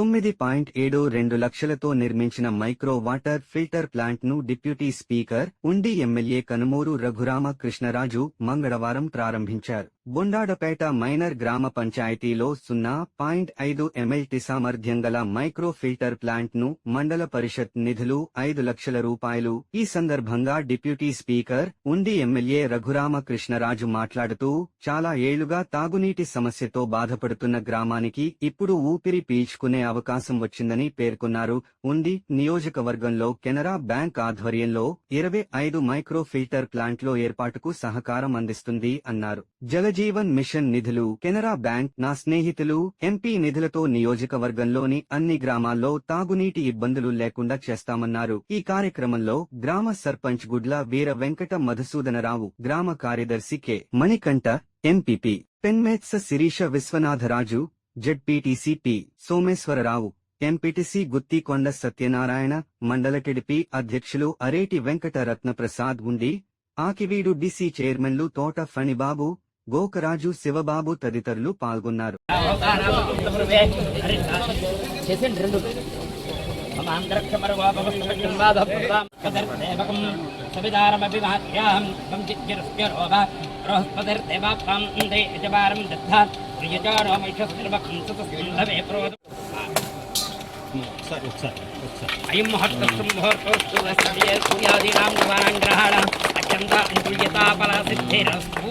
తొమ్మిది పాయింట్ ఏడు రెండు లక్షలతో నిర్మించిన మైక్రో వాటర్ ఫిల్టర్ ప్లాంట్ను deputy speaker Undi MLA Kanumuru Raghurama Krishnaraju మంగళవారం ప్రారంభించారు. బొండాడపేట మైనర్ గ్రామ పంచాయతీలో సున్నా పాయింట్ ఐదు ఎంఎల్టీ సామర్థ్యం గల మైక్రో ఫిల్టర్ ప్లాంట్ను మండల పరిషత్ నిధులు ఐదు లక్షల రూపాయలు. ఈ సందర్భంగా deputy speaker Undi MLA Raghurama Krishnaraju మాట్లాడుతూ చాలా ఏళ్ళుగా తాగునీటి సమస్యతో బాధపడుతున్న గ్రామానికి ఇప్పుడు ఊపిరి పీల్చుకునే అవకాశం వచ్చిందని పేర్కొన్నారు. ఉండి నియోజకవర్గంలో కెనరా బ్యాంక్ ఆధ్వర్యంలో ఇరవై ఐదు మైక్రో ఫిల్టర్ ప్లాంట్లో ఏర్పాటుకు సహకారం అందిస్తుంది అన్నారు. జలజీవన్ మిషన్ నిధులు కెనరా బ్యాంక్ నా స్నేహితులు ఎంపీ నిధులతో నియోజకవర్గంలోని అన్ని గ్రామాల్లో తాగునీటి ఇబ్బందులు లేకుండా చేస్తామన్నారు. ఈ కార్యక్రమంలో గ్రామ సర్పంచ్ గుడ్ల వీర వెంకట మధుసూదనరావు గ్రామ కార్యదర్శి కె. మణికంఠ ఎంపీపీ పెన్మేత్స శిరీష విశ్వనాథరాజు జడ్పీటీసీపీ సోమేశ్వరరావు ఎంపీటీసీ గుత్తికొండ సత్యనారాయణ మండల టిడిపి అధ్యక్షులు అరేటి వెంకట రత్నప్రసాద్ ఉండి ఆకివీడు డిసి చైర్మన్లు తోట ఫణిబాబు గోకరాజు శివబాబు తదితరులు పాల్గొన్నారు. అయం మహత్తస్సు ముహూర్తోస్తు సూర్యాదీనాం అత్యంత అంజుల్యతాపల సిద్ధిరస్తు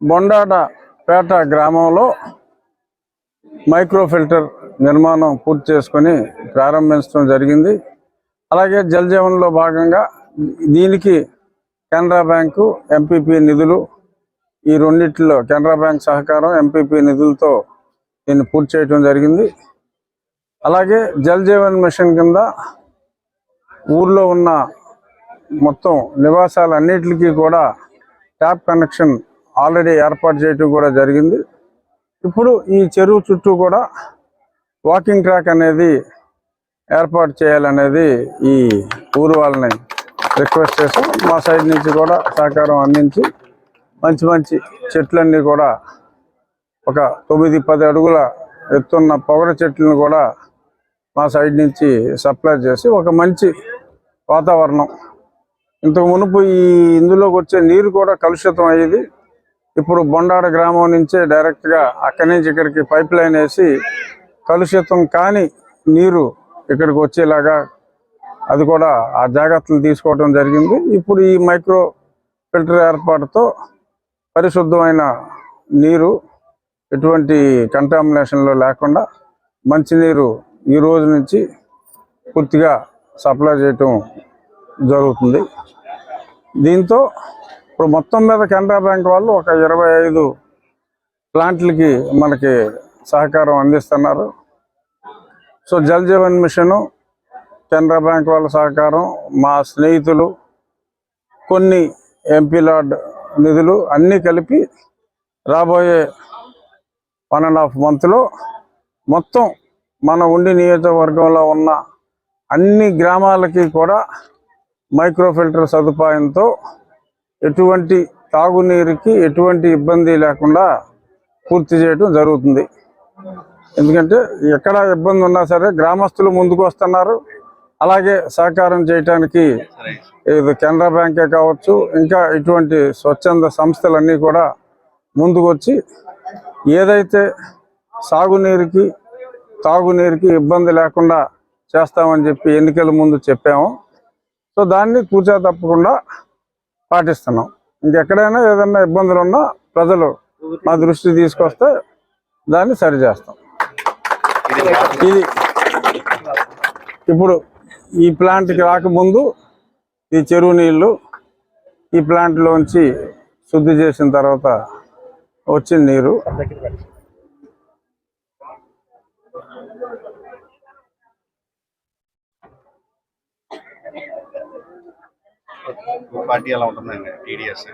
బొండాటపేట గ్రామంలో మైక్రో ఫిల్టర్ నిర్మాణం పూర్తి చేసుకొని ప్రారంభించడం జరిగింది. అలాగే జల్ జీవన్లో భాగంగా దీనికి కెనరా బ్యాంకు ఎంపీపీ నిధులు ఈ రెండిట్లో కెనరా బ్యాంక్ సహకారం ఎంపీపీ నిధులతో దీన్ని పూర్తి చేయడం జరిగింది. అలాగే జల్ జీవన్ మిషన్ కింద ఊర్లో ఉన్న మొత్తం నివాసాలన్నిటికీ కూడా ట్యాప్ కనెక్షన్ ఆల్రెడీ ఏర్పాటు చేయటం కూడా జరిగింది. ఇప్పుడు ఈ చెరువు చుట్టూ కూడా వాకింగ్ ట్రాక్ అనేది ఏర్పాటు చేయాలనేది ఈ ఊరు వాళ్ళని రిక్వెస్ట్ చేస్తాం మా సైడ్ నుంచి కూడా సహకారం అందించి మంచి మంచి చెట్లన్నీ కూడా ఒక తొమ్మిది పది అడుగుల ఎత్తున్న పొగడ చెట్లను కూడా మా సైడ్ నుంచి సప్లై చేసి ఒక మంచి వాతావరణం. ఇంతకు మునుపు ఈ ఇందులోకి వచ్చే నీరు కూడా కలుషితం అయ్యేది. ఇప్పుడు బొండాడ గ్రామం నుంచే డైరెక్ట్గా అక్కడి నుంచి ఇక్కడికి పైప్ లైన్ వేసి కలుషితం కాని నీరు ఇక్కడికి వచ్చేలాగా అది కూడా ఆ జాగ్రత్తలు తీసుకోవడం జరిగింది. ఇప్పుడు ఈ మైక్రో ఫిల్టర్ ఏర్పాటుతో పరిశుద్ధమైన నీరు ఎటువంటి కంటామినేషన్లో లేకుండా మంచినీరు ఈ రోజు నుంచి పూర్తిగా సప్లై చేయటం జరుగుతుంది. దీంతో ఇప్పుడు మొత్తం మీద కెనరా బ్యాంక్ వాళ్ళు ఒక ఇరవై ఐదు ప్లాంట్లకి మనకి సహకారం అందిస్తున్నారు. So Jal Jeevan mission Canara bank వాళ్ళ సహకారం మా స్నేహితులు కొన్ని ఎంపీ లార్డ్ నిధులు అన్నీ కలిపి రాబోయే వన్ అండ్ హాఫ్ మంత్లో మొత్తం మన ఉండి నియోజకవర్గంలో ఉన్న అన్ని గ్రామాలకి కూడా మైక్రో ఫిల్టర్ సదుపాయంతో ఎటువంటి తాగునీరుకి ఎటువంటి ఇబ్బంది లేకుండా పూర్తి చేయడం జరుగుతుంది. ఎందుకంటే ఎక్కడ ఇబ్బంది ఉన్నా సరే గ్రామస్తులు ముందుకు వస్తున్నారు. అలాగే సహకారం చేయటానికి ఇది కెనరా బ్యాంకే కావచ్చు ఇంకా ఇటువంటి స్వచ్ఛంద సంస్థలన్నీ కూడా ముందుకు వచ్చి ఏదైతే సాగునీరుకి తాగునీరుకి ఇబ్బంది లేకుండా చేస్తామని చెప్పి ఎన్నికల ముందు చెప్పాము. సో దాన్ని కూర్చో తప్పకుండా పాటిస్తున్నాం. ఇంకెక్కడైనా ఏదైనా ఇబ్బందులు ఉన్నా ప్రజలు మా దృష్టి తీసుకొస్తే దాన్ని సరి చేస్తాం. ఇది ఇప్పుడు ఈ ప్లాంట్కి రాకముందు ఈ చెరువు నీళ్ళు ఈ ప్లాంట్లోంచి శుద్ధి చేసిన తర్వాత వచ్చిన నీరు. పార్టీ ఎలా ఉంటుందండి? టీడీఎస్